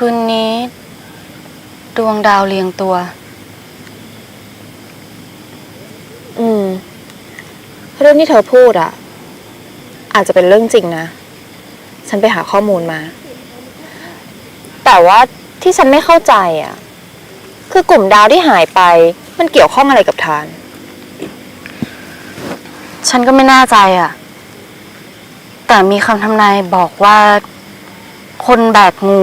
คืนนี้ ดวงดาวเรียงตัว อืม เรื่องที่เธอพูดอะอาจจะเป็นเรื่องจริงนะ ฉันไปหาข้อมูลมา แต่ว่าที่ฉันไม่เข้าใจอะคือกลุ่มดาวที่หายไป มันเกี่ยวข้องอะไรกับทาน ฉันก็ไม่แน่ใจอะแต่มีคำทำนายบอกว่า คนแบกงู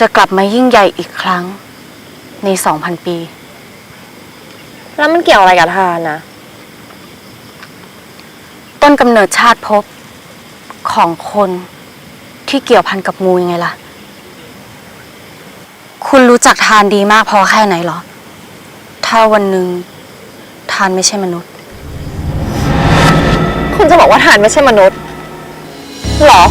จะกลับมายิ่งใหญ่อีกครั้งในสองพันปี แล้วมันเกี่ยวอะไรกับทานนะ ต้นกำเนิดชาติภพของคนที่เกี่ยวพันกับงูยังไงล่ะ คุณรู้จักทานดีมากพอแค่ไหนเหรอ ถ้าวันหนึ่งทานไม่ใช่มนุษย์ คุณจะบอกว่าทานไม่ใช่มนุษย์เหรอ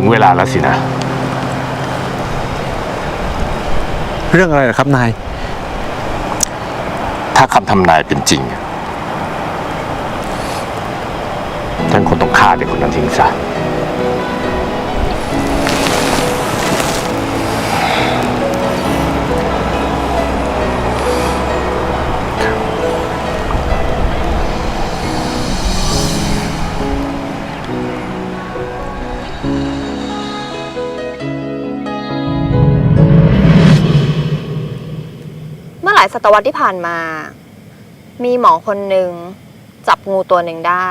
ถึงเวลาแล้วสินะ เรื่องอะไรเหรอครับนาย ถ้าคำทำนายเป็นจริงท่านคงต้องฆ่าเด็กคนนั้นทิ้งซะ ลายศตวรรษที่ผ่านมา มีหมอคนหนึ่งจับงูตัวหนึ่งได้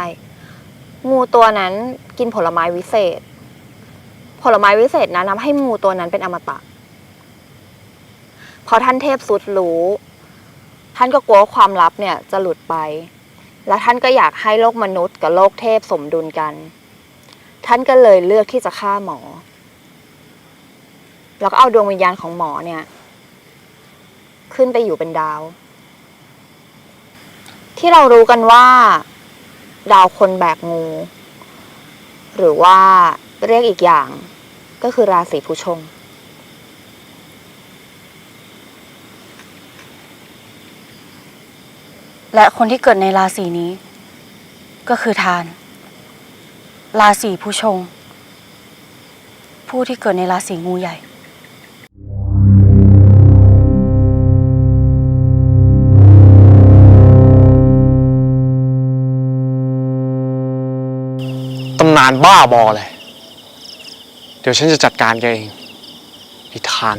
งูตัวนั้นกินผลไม้วิเศษ ผลไม้วิเศษนั้นทำให้งูตัวนั้นเป็นอมตะ พอท่านเทพสุดรู้ ท่านก็กลัวความลับเนี่ยจะหลุดไป และท่านก็อยากให้โลกมนุษย์กับโลกเทพสมดุลกัน ท่านก็เลยเลือกที่จะฆ่าหมอ แล้วก็เอาดวงวิญญาณของหมอเนี่ย ขึ้นไปอยู่เป็นดาว ที่เรารู้กันว่า ดาวคนแบกงู หรือว่าเรียกอีกอย่างก็คือราศีผู้ชง และคนที่เกิดในราศีนี้ ก็คือทาน ราศีผู้ชง ผู้ที่เกิดในราศีงูใหญ่านบ้าบอเลยเดี๋ยวฉันจะจัดการแกเองพิธาน